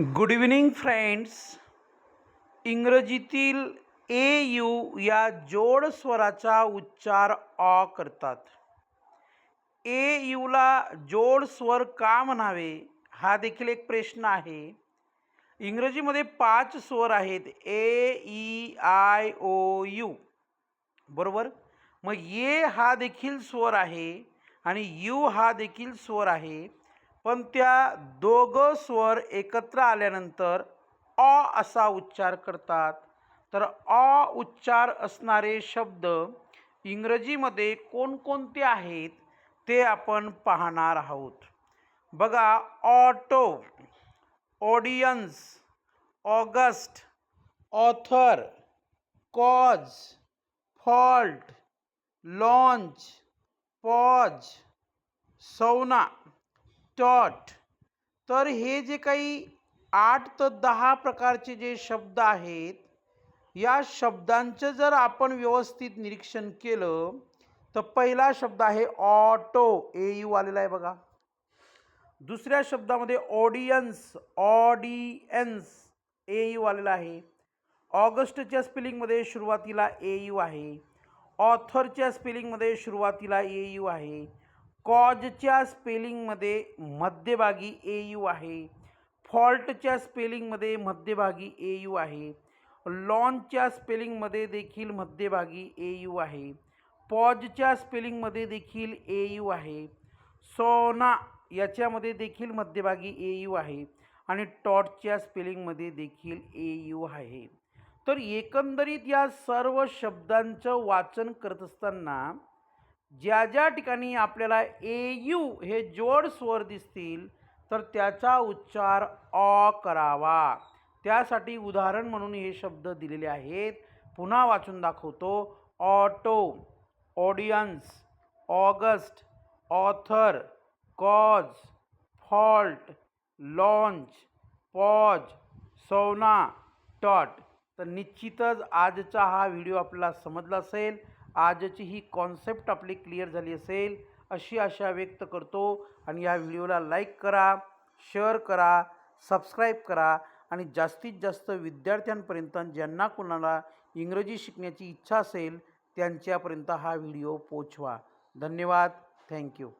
Good evening friends इंग्रजीतील A U या जोड स्वराचा उच्चार ऑ करतात. ए यूला जोड स्वर का म्हणावे? हा देखील एक प्रश्न आहे. इंग्रजीमध्ये पाच स्वर आहेत. A E I O U बरोबर? मग ये हा देखील स्वर आहे आणि यू हा देखील स्वर आहे. पण त्या दोघं स्वर एकत्र आल्यानंतर अ असा उच्चार करतात. तर अ उच्चार असणारे शब्द इंग्रजीमध्ये कोणकोणते आहेत ते आपण पाहणार आहोत. बघा auto audience August author cause fault launch pause sauna. Taught तर हे जे काही आठ तर दहा प्रकारचे जे शब्द आहेत या शब्दांचं जर आपण व्यवस्थित निरीक्षण केलं तर पहिला शब्द आहे ऑटो ए यू आलेला आहे बघा. दुसऱ्या शब्दामध्ये ऑडियन्स ऑडियन्स ए यू आलेला आहे. ऑगस्टच्या स्पेलिंगमध्ये सुरुवातीला ए यू आहे. ऑथरच्या स्पेलिंगमध्ये सुरुवातीला ए यू आहे. कॉजच्या स्पेलिंगमध्ये मध्यभागी ए यू आहे. फॉल्टच्या स्पेलिंगमध्ये मध्यभागी ए यू आहे. लॉनच्या स्पेलिंगमध्ये देखील मध्यभागी ए यू आहे. पॉजच्या स्पेलिंगमध्ये देखील ए यू आहे. सोना याच्यामध्ये देखील मध्यभागी ए यू आहे आणि टॉटच्या स्पेलिंगमध्ये देखील ए यू आहे. तर एकंदरीत या सर्व शब्दांचं वाचन करत असताना ज्या ज्या ठिकाणी आपल्याला ए यू हे जोड स्वर दिसतील तर त्याचा उच्चार अ करावा. त्यासाठी उदाहरण म्हणून हे शब्द दिलेले आहेत. पुन्हा वाचून दाखवतो. Auto audience August author cause fault launch pause sauna taught. तर निश्चितच आजचा हा व्हिडिओ आपल्याला समजला असेल. आजची ही कॉन्सेप्ट आपली क्लिअर झाली असेल अशी आशा व्यक्त करतो. आणि या व्हिडिओला लाईक करा शेअर करा सबस्क्राईब करा. आणि जास्तीत जास्त विद्यार्थ्यांपर्यंत ज्यांना कुणाला इंग्रजी शिकण्याची इच्छा असेल त्यांच्यापर्यंत हा व्हिडिओ पोचवा. धन्यवाद. थँक्यू